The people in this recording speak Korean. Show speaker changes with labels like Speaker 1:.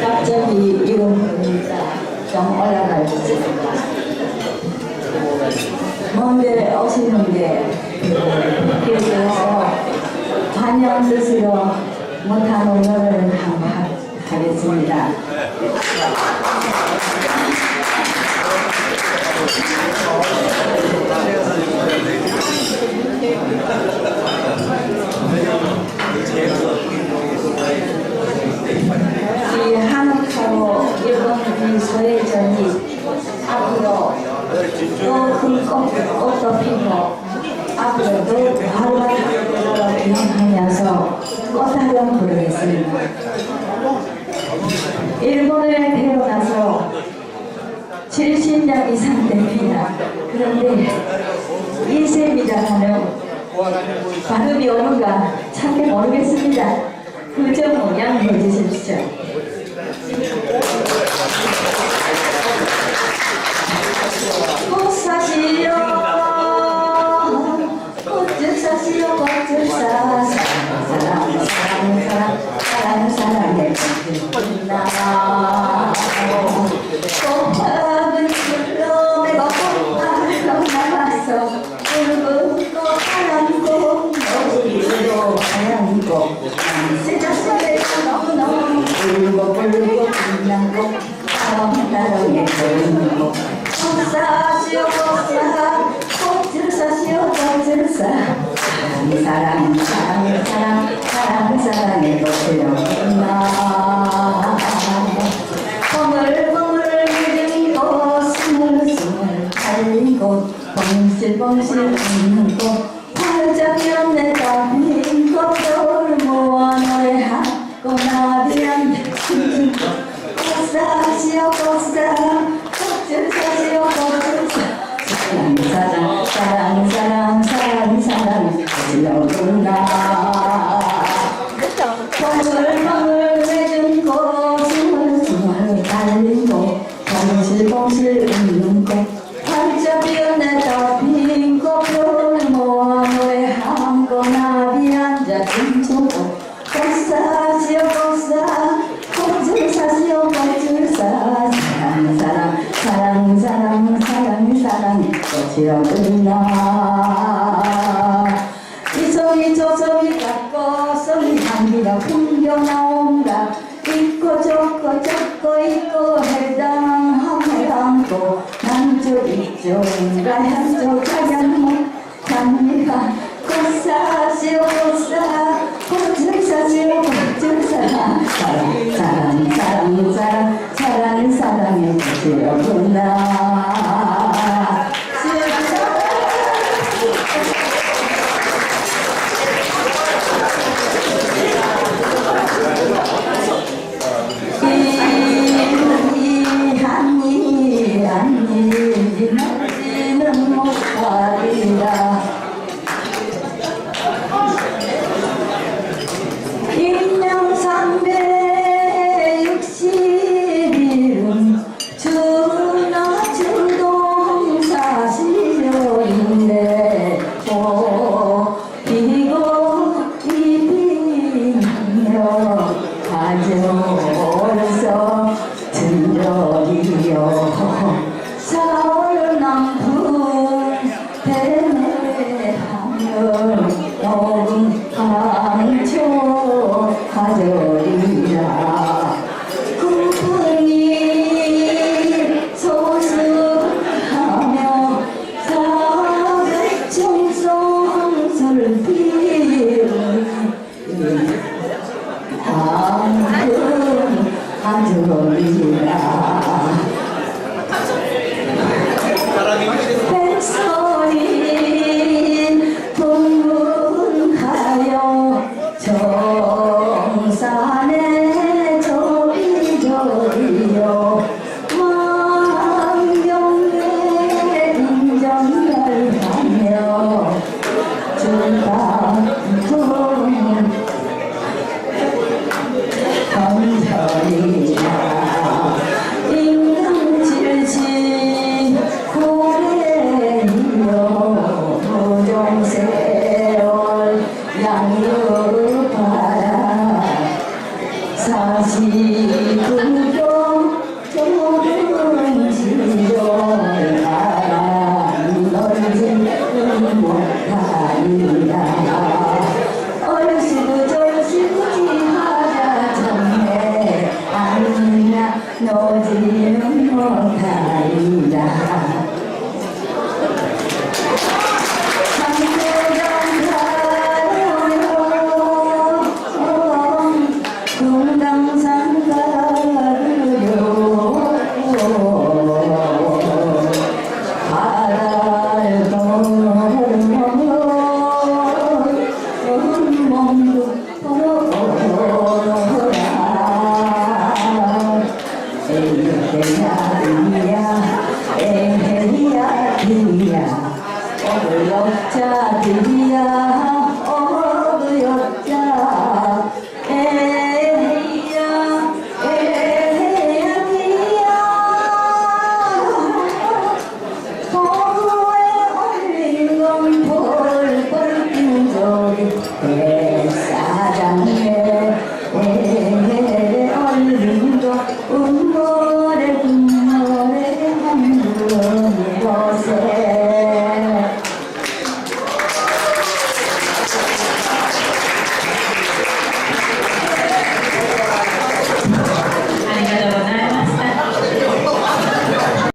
Speaker 1: 갑자기 보니까 좀 올라가 있습니다. 먼데 오시는데 그래서 반영 스스로 못한 오늘을 한번 하- 하겠습니다. 또 활발하게 기념하면서 꽃하령 부르겠습니다. 일본에 태어나서 70년 이상 됩니다. 그런데 이세미라는 발음이 오는가 참게 모르겠습니다. 그점 양해해 주십시오. 꽃사시오 꽃 아름다움의 붉은 꽃 꽃사시오 꽃사 꽃을 꽃을 사 사랑 사랑 사랑 사랑 사랑 사랑의 꽃이로구나 벙글벙글 울리고 스물스물 달리고 봉실봉실 웃는 사랑 사랑 사랑 사랑 사랑 꽃이로구나 꽃이로구나. 이송이 저송이 깎고 송이 향기가 풍겨 나온다. 있고 좋고 좋고 있고 해당하며 않고 남쪽 이쪽 가양쪽 가양목 향기가 꽃사시오 꽃사 꽃을 사시오 꽃을 사. 사랑 사랑 사랑 사랑 사랑 사랑의 꽃이로구나 남풍 대매하면 녹음 강초 가져리라 구분이 소수하며 사백청송설 비는 방금 가져리라 동 น้องไทยได้